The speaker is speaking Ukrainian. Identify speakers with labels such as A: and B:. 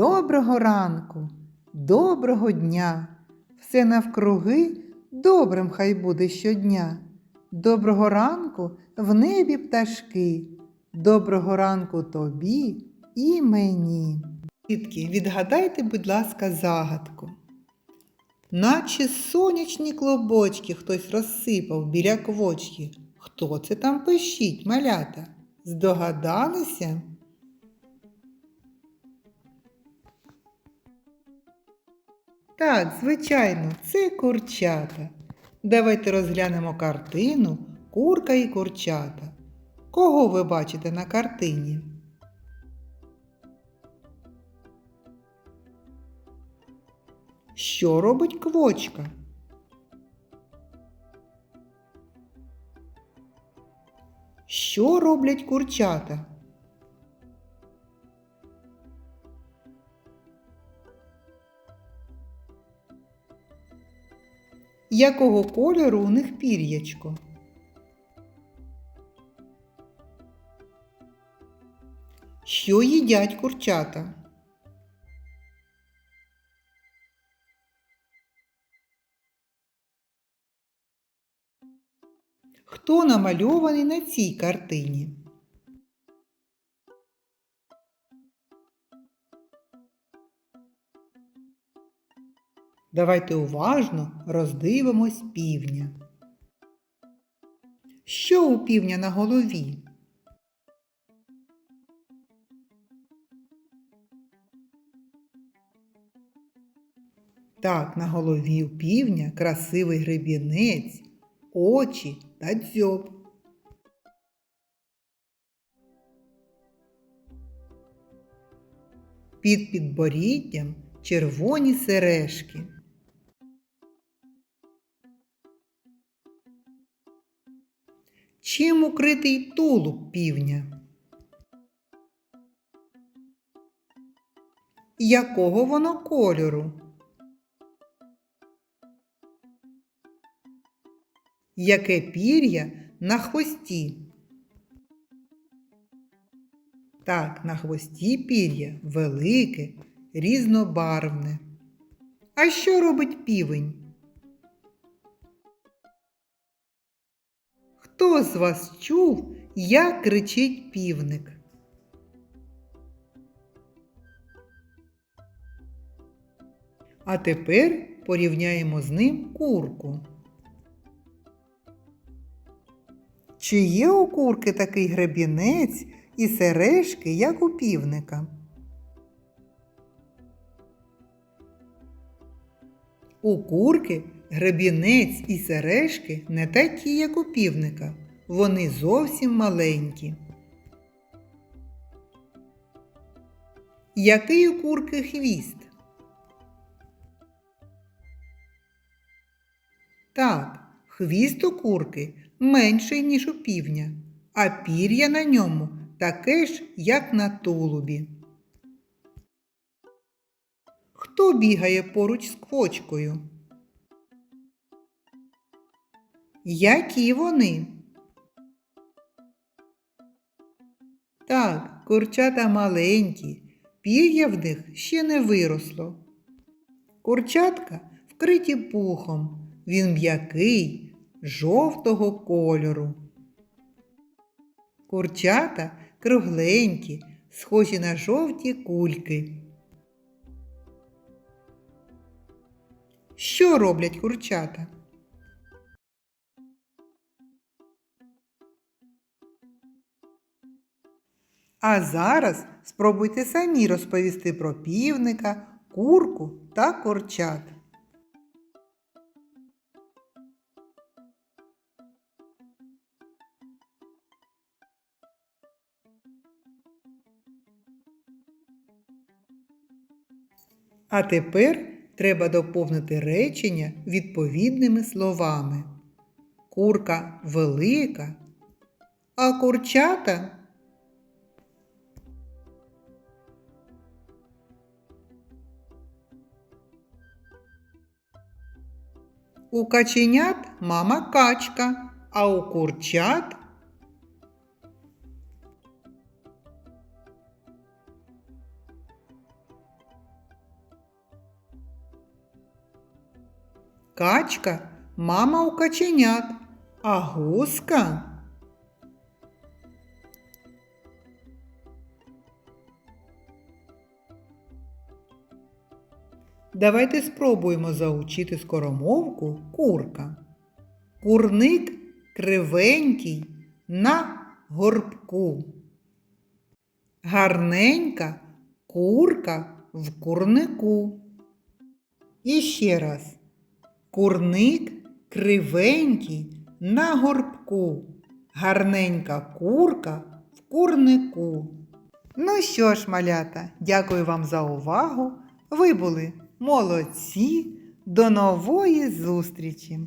A: Доброго ранку, доброго дня. Все навкруги добрим хай буде щодня. Доброго ранку в небі пташки. Доброго ранку тобі і мені. Дітки, відгадайте, будь ласка, загадку. Наче сонячні клобочки хтось розсипав біля квочки. Хто це там пишіть, малята? Здогадалися? Так, звичайно, це курчата. Давайте розглянемо картину Курка і курчата. Кого ви бачите на картині? Що робить квочка? Що роблять курчата? Якого кольору у них пір'ячко? Що їдять курчата? Хто намальований на цій картині? Давайте уважно роздивимось півня. Що у півня на голові? Так, на голові у півня красивий гребінець, очі та дзьоб. Під підборіддям червоні сережки. Чим укритий тулуб півня? Якого воно кольору? Яке пір'я на хвості? Так, на хвості пір'я велике, різнобарвне. А що робить півень? Хто з вас чув, як кричить півник? А тепер порівняємо з ним курку. Чи є у курки такий гребінець і сережки, як у півника? У курки гребінець і сережки не такі, як у півника. Вони зовсім маленькі. Який у курки хвіст? Так, хвіст у курки менший, ніж у півня, а пір'я на ньому таке ж, як на тулубі. Хто бігає поруч з квочкою? Які вони? Так, курчата маленькі, пір'я в них ще не виросло. Курчатка вкриті пухом, він м'який, жовтого кольору. Курчата кругленькі, схожі на жовті кульки. Що роблять курчата? А зараз спробуйте самі розповісти про півника, курку та курчат. А тепер треба доповнити речення відповідними словами. Курка велика, а курчата. У коченят мама качка, а у курчат Качка мама у коченят, а гуска Давайте спробуємо заучити скоромовку курка. Курник кривенький на горбку. Гарненька курка в курнику. І ще раз. Курник кривенький на горбку. Гарненька курка в курнику. Ну що ж, малята, дякую вам за увагу. Ви були молодці. До нової зустрічі!